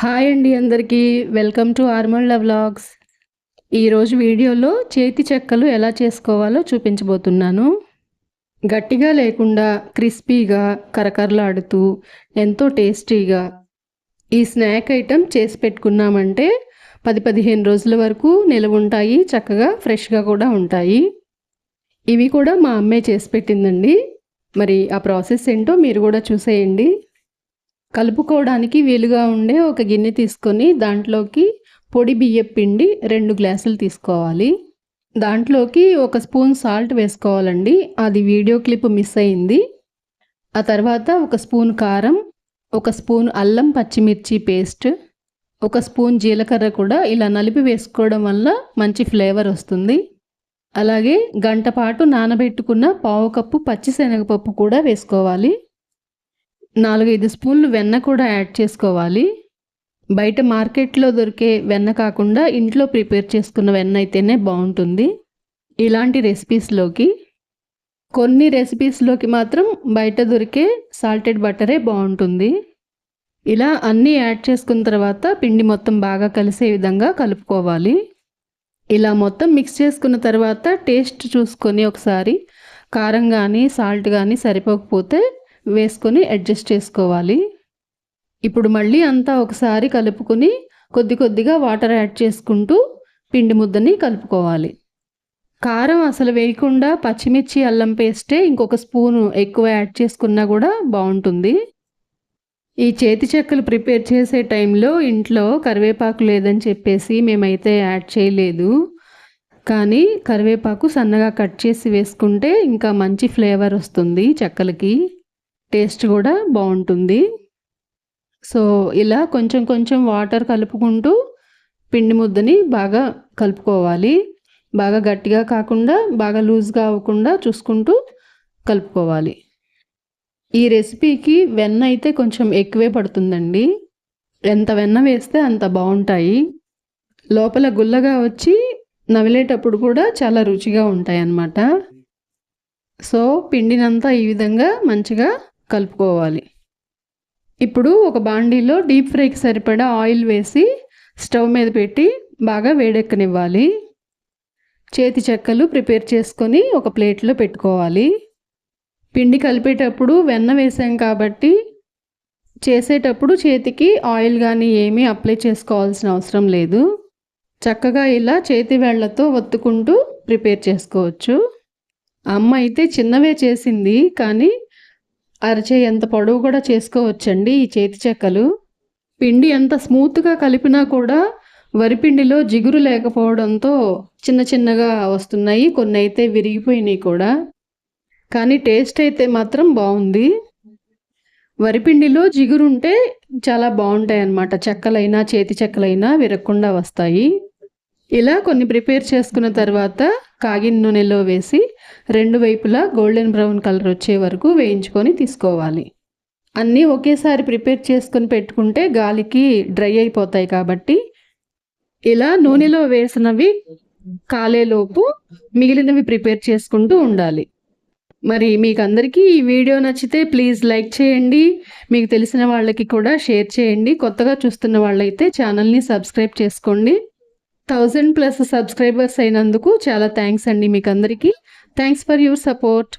Hi అండి అందరికీ. Welcome to ఆర్మల్డ్ vlogs ఈరోజు వీడియోలో చేతి చెక్కలు ఎలా చేసుకోవాలో చూపించబోతున్నాను. గట్టిగా లేకుండా క్రిస్పీగా కరకరలాడుతూ ఎంతో టేస్టీగా ఈ స్నాక్ ఐటెం చేసి పెట్టుకున్నామంటే పది పదిహేను రోజుల వరకు నిలవ ఉంటాయి చక్కగా ఫ్రెష్గా కూడా ఉంటాయి. ఇవి కూడా మా అమ్మే చేసి పెట్టిందండి. మరి ఆ ప్రాసెస్ ఏంటో మీరు కూడా చూసేయండి. కలుపుకోవడానికి వీలుగా ఉండే ఒక గిన్నె తీసుకొని దాంట్లోకి పొడి బియ్యం పిండి రెండు గ్లాసులు తీసుకోవాలి. దాంట్లోకి ఒక స్పూన్ సాల్ట్ వేసుకోవాలండి. అది వీడియో క్లిప్ మిస్ అయింది. ఆ తర్వాత ఒక స్పూన్ కారం ఒక స్పూన్ అల్లం పచ్చిమిర్చి పేస్ట్ ఒక స్పూన్ జీలకర్ర కూడా ఇలా నలిపి వేసుకోవడం వల్ల మంచి ఫ్లేవర్ వస్తుంది. అలాగే గంట పాటు నానబెట్టుకున్న పావు కప్పు పచ్చిశనగపప్పు కూడా వేసుకోవాలి. నాలుగైదు స్పూన్లు వెన్న కూడా యాడ్ చేసుకోవాలి. బయట మార్కెట్లో దొరికే వెన్న కాకుండా ఇంట్లో ప్రిపేర్ చేసుకున్న వెన్న అయితేనే బాగుంటుంది. ఇలాంటి రెసిపీస్లోకి కొన్ని రెసిపీస్లోకి మాత్రం బయట దొరికే సాల్టెడ్ బటరే బాగుంటుంది. ఇలా అన్నీ యాడ్ చేసుకున్న తర్వాత పిండి మొత్తం బాగా కలిసే విధంగా కలుపుకోవాలి. ఇలా మొత్తం మిక్స్ చేసుకున్న తర్వాత టేస్ట్ చూసుకొని ఒకసారి కారం కానీ సాల్ట్ కానీ సరిపోకపోతే వేసుకొని అడ్జస్ట్ చేసుకోవాలి. ఇప్పుడు మళ్ళీ అంతా ఒకసారి కలుపుకొని కొద్ది కొద్దిగా వాటర్ యాడ్ చేసుకుంటూ పిండి ముద్దని కలుపుకోవాలి. కారం అసలు వేయకుండా పచ్చిమిర్చి అల్లం పేస్టే ఇంకొక స్పూను ఎక్కువ యాడ్ చేసుకున్నా కూడా బాగుంటుంది. ఈ చేతి చెక్కలు ప్రిపేర్ చేసే టైంలో ఇంట్లో కరివేపాకు లేదని చెప్పేసి మేమైతే యాడ్ చేయలేదు. కానీ కరివేపాకు సన్నగా కట్ చేసి వేసుకుంటే ఇంకా మంచి ఫ్లేవర్ వస్తుంది చెక్కలకి. టేస్ట్ కూడా బాగుంటుంది. సో ఇలా కొంచెం కొంచెం వాటర్ కలుపుకుంటూ పిండి ముద్దని బాగా కలుపుకోవాలి. బాగా గట్టిగా కాకుండా బాగా లూజ్గా అవ్వకుండా చూసుకుంటూ కలుపుకోవాలి. ఈ రెసిపీకి వెన్న అయితే కొంచెం ఎక్కువే పడుతుందండి. ఎంత వెన్న వేస్తే అంత బాగుంటాయి. లోపల గుల్లగా వచ్చి నవిలేటప్పుడు కూడా చాలా రుచిగా ఉంటాయి అన్నమాట సో పిండినంతా ఈ విధంగా మంచిగా కలుపుకోవాలి. ఇప్పుడు ఒక బాండీలో డీప్ ఫ్రైకి సరిపడా ఆయిల్ వేసి స్టవ్ మీద పెట్టి బాగా వేడెక్కనివ్వాలి. చేతి చెక్కలు ప్రిపేర్ చేసుకొని ఒక ప్లేట్లో పెట్టుకోవాలి. పిండి కలిపేటప్పుడు వెన్న వేసాం కాబట్టి చేసేటప్పుడు చేతికి ఆయిల్ కానీ ఏమీ అప్లై చేసుకోవాల్సిన అవసరం లేదు. చక్కగా ఇలా చేతి వేళ్ళతో ఒత్తుకుంటూ ప్రిపేర్ చేసుకోవచ్చు. అమ్మ అయితే చిన్నవే చేసింది కానీ అరచే ఎంత పొడవు కూడా చేసుకోవచ్చండి ఈ చేతి చెక్కలు. పిండి ఎంత స్మూత్గా కలిపినా కూడా వరిపిండిలో జిగురు లేకపోవడంతో చిన్న చిన్నగా వస్తున్నాయి కొన్ని అయితే విరిగిపోయినాయి కూడా. కానీ టేస్ట్ అయితే మాత్రం బాగుంది. వరిపిండిలో జిగురుంటే చాలా బాగుంటాయి అన్నమాట చెక్కలైనా చేతి చెక్కలైనా విరగకుండా వస్తాయి. ఇలా కొన్ని ప్రిపేర్ చేసుకున్న తర్వాత కాగిన నూనెలో వేసి రెండు వైపులా గోల్డెన్ బ్రౌన్ కలర్ వచ్చే వరకు వేయించుకొని తీసుకోవాలి. అన్నీ ఒకేసారి ప్రిపేర్ చేసుకొని పెట్టుకుంటే గాలికి డ్రై అయిపోతాయి కాబట్టి ఇలా నూనెలో వేసినవి కాలేలోపు మిగిలినవి ప్రిపేర్ చేసుకుంటూ ఉండాలి. మరి మీకు అందరికీ ఈ వీడియో నచ్చితే ప్లీజ్ లైక్ చేయండి. మీకు తెలిసిన వాళ్ళకి కూడా షేర్ చేయండి. కొత్తగా చూస్తున్న వాళ్ళైతే ఛానల్ని సబ్స్క్రైబ్ చేసుకోండి. థౌజండ్ ప్లస్ సబ్స్క్రైబర్స్ అయినందుకు చాలా థ్యాంక్స్ అండి మీకు అందరికీ థ్యాంక్స్ ఫర్ యువర్ సపోర్ట్.